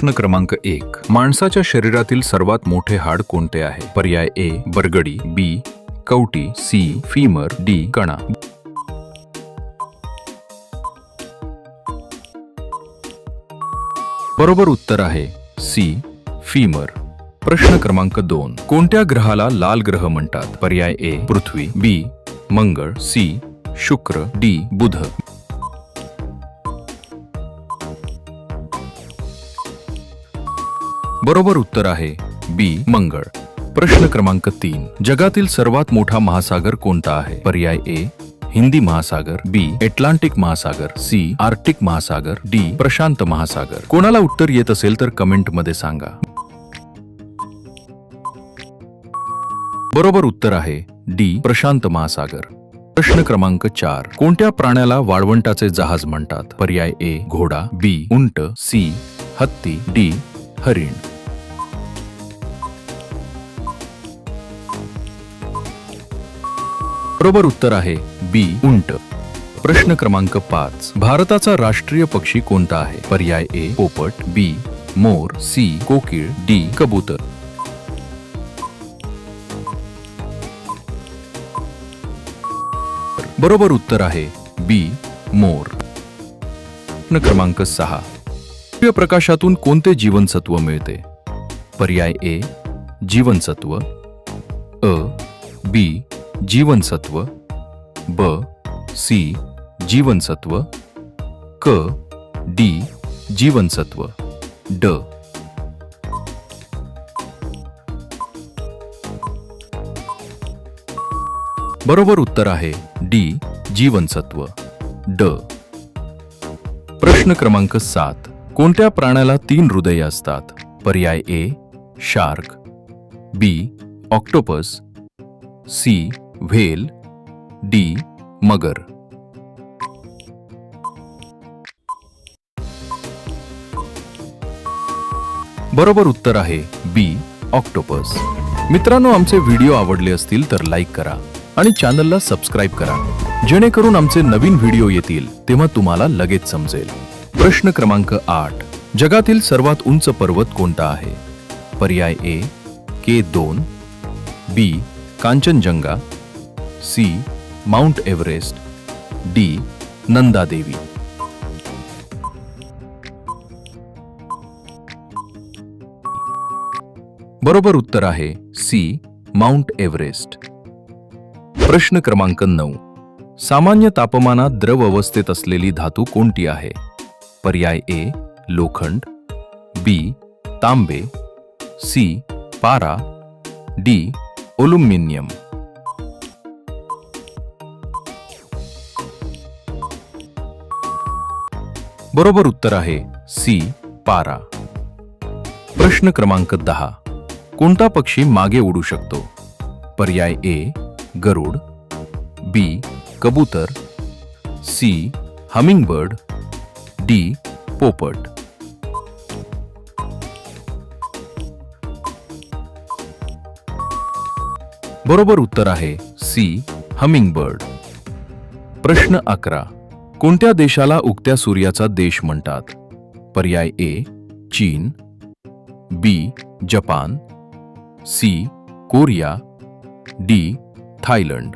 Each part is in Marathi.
प्रश्न क्रमांक एक. माणसाच्या शरीरातील सर्वात मोठे हाड कोणते आहे? पर्याय ए बरगडी. बी कवटी. सी फीमर डी कणा. बरोबर उत्तर आहे सी फीमर प्रश्न क्रमांक दोन. कोणत्या ग्रहाला लाल ग्रह म्हणतात? पर्याय ए पृथ्वी. बी मंगळ. सी शुक्र. डी बुध. बरोबर उत्तर आहे बी मंगळ. प्रश्न क्रमांक तीन. जगातील सर्वात मोठा महासागर कोणता आहे? पर्याय ए हिंदी महासागर बी एटलांटिक महासागर सी आर्टिक महासागर डी प्रशांत महासागर. कोणाला उत्तर येत असेल तर कमेंटमध्ये सांगा. बरोबर उत्तर आहे डी प्रशांत महासागर. प्रश्न क्रमांक चार. कोणत्या प्राण्याला वाळवंटाचे जहाज म्हणतात? पर्याय ए घोडा बी उंट सी हत्ती डी हरिण. बरोबर उत्तर आहे बी उंट. प्रश्न क्रमांक पाच. भारताचा राष्ट्रीय पक्षी कोणता आहे? पर्याय ए पोपट बी मोर सी कोकिळ डी कबूतर. बरोबर उत्तर आहे बी मोर. प्रश्न क्रमांक सहा. सूर्यप्रकाशातून कोणते जीवनसत्व मिळते? पर्याय ए जीवनसत्व. अ बी जीवनसत्व ब सी जीवनसत्व क डी जीवनसत्व ड. बरोबर उत्तर आहे डी जीवनसत्व ड. प्रश्न क्रमांक सात. कोणत्या प्राण्याला तीन हृदय असतात? पर्याय A shark B octopus C whale D मगर. बरोबर उत्तर आहे बी ऑक्टोपस. मित्रांनो आमचे व्हिडिओ आवडले असतील तर लाईक करा आणि चॅनलला सबस्क्राईब करा. जेणेकरून आमचे नवीन व्हिडिओ येतील तेव्हा तुम्हाला लगेच समजेल. प्रश्न क्रमांक आठ. जगातील सर्वात उंच पर्वत कोणता आहे? पर्याय ए के दोन B Kanchenjunga C mount Everest D Nanda Devi बरोबर उत्तर आहे सी माउंट एव्हरेस्ट प्रश्न क्रमांक नऊ. सामान्य तापमानात द्रव अवस्थेत असलेली धातू कोणती आहे? पर्याय ए लोखंड. बी तांबे. सी पारा. डी ओल्युमिनियम बरोबर उत्तर आहे सी, पारा. प्रश्न क्रमांक दहा. कोणता पक्षी मागे उडू शकतो? पर्याय ए, गरुड. बी, कबूतर. C, hummingbird. डी, पोपट. बरोबर उत्तर आहे सी, हमिंगबर्ड. प्रश्न अकरा. कोणत्या देशाला उगत्या सूर्याचा देश म्हणतात? पर्याय ए चीन. B Japan. C Korea. D Thailand.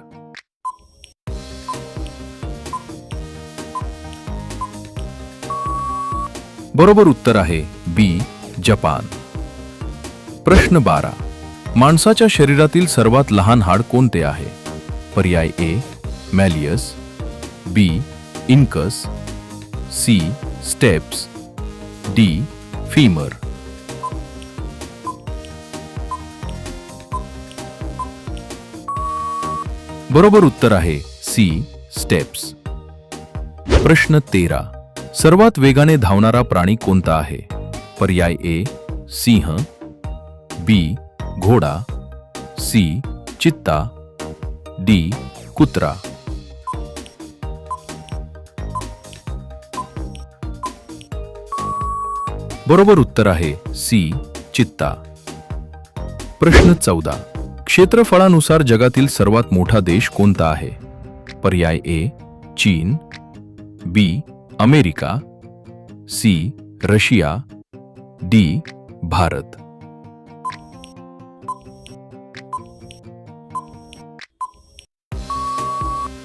बरोबर उत्तर आहे बी जपान. प्रश्न बारा. माणसाच्या शरीरातील सर्वात लहान हाड कोणते आहे? पर्याय A malleus. B incus C stapes D femur बरोबर उत्तर आहे सी स्टेप्स प्रश्न तेरा. सर्वात वेगाने धावणारा प्राणी कोणता आहे? पर्याय ए सिंह. बी घोडा. सी चित्ता. डी कुत्रा. बरोबर उत्तर आहे सी चित्ता. प्रश्न चौदा. क्षेत्रफळानुसार जगातील सर्वात मोठा देश कोणता आहे? पर्याय ए चीन. B America. C Russia. D Bharat.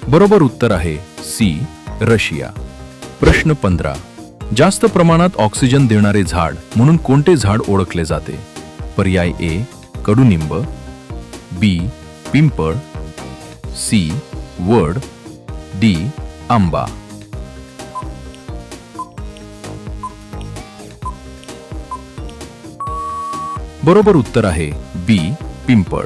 बरोबर उत्तर आहे सी रशिया. प्रश्न पंधरा. जास्त प्रमाणात ऑक्सिजन देणारे झाड म्हणून कोणते झाड ओळखले जाते? पर्याय ए कडुनिंब. बी पिंपळ. सी वड. डी आंबा. बरोबर उत्तर आहे बी पिंपळ.